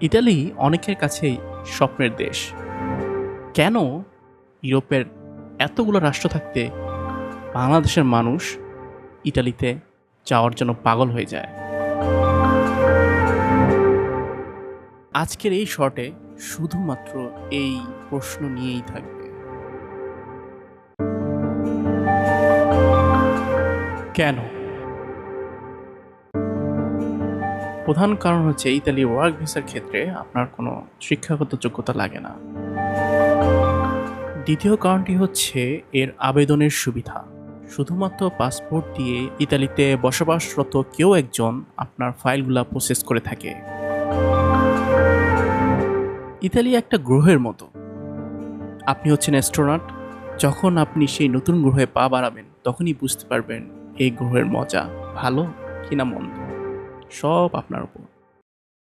Italy অনেকের কাছেই স্বপ্নের দেশ। কেন ইউরোপের এতগুলো রাষ্ট্র থাকতে বাংলাদেশের মানুষ ইটালিতে যাওয়ার জন্য পাগল হয়ে যায়? আজকের এই শর্টে শুধুমাত্র এই প্রশ্ন নিয়েই থাকবে। কেন? প্রধান কারণ হচ্ছে ইতালি ওয়ার্ক ভিসার ক্ষেত্রে আপনার কোনো শিক্ষাগত যোগ্যতা লাগে না। দ্বিতীয় কারণটি হচ্ছে এর আবেদনের সুবিধা। শুধুমাত্র পাসপোর্ট দিয়ে ইতালিতে বসবাসরত কেউ একজন আপনার ফাইলগুলা প্রসেস করে থাকে। ইতালি একটা গ্রহের মতো। আপনি হচ্ছেন অ্যাস্ট্রোনট। যখন আপনি সেই নতুন গ্রহে পা বাড়াবেন, তখনই বুঝতে পারবেন এই গ্রহের মজা ভালো কিনা মন্দ। সব আপনার উপর।